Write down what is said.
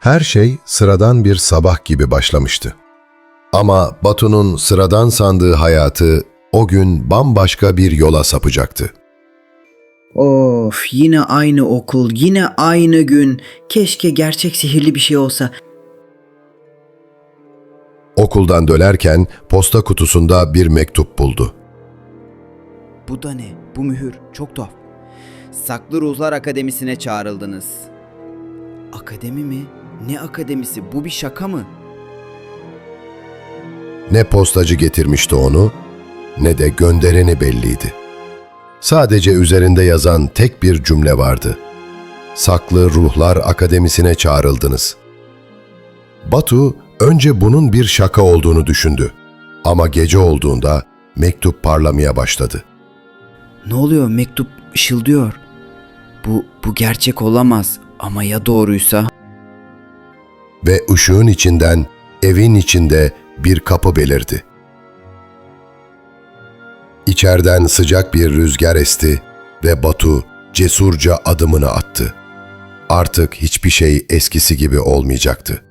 Her şey sıradan bir sabah gibi başlamıştı. Ama Batu'nun sıradan sandığı hayatı o gün bambaşka bir yola sapacaktı. Of yine aynı okul, yine aynı gün. Keşke gerçek sihirli bir şey olsa. Okuldan dönerken posta kutusunda bir mektup buldu. Bu da ne? Bu mühür çok tuhaf. Saklı Ruhlar Akademisi'ne çağrıldınız. Akademi mi? Ne akademisi? Bu bir şaka mı? Ne postacı getirmişti onu ne de göndereni belliydi. Sadece üzerinde yazan tek bir cümle vardı. Saklı Ruhlar Akademisi'ne çağrıldınız. Batu önce bunun bir şaka olduğunu düşündü. Ama gece olduğunda mektup parlamaya başladı. Ne oluyor? Mektup ışıldıyor. Bu bu gerçek olamaz ama ya doğruysa? Ve ışığın içinden evin içinde bir kapı belirdi. İçeriden sıcak bir rüzgar esti ve Batu cesurca adımını attı. Artık hiçbir şey eskisi gibi olmayacaktı.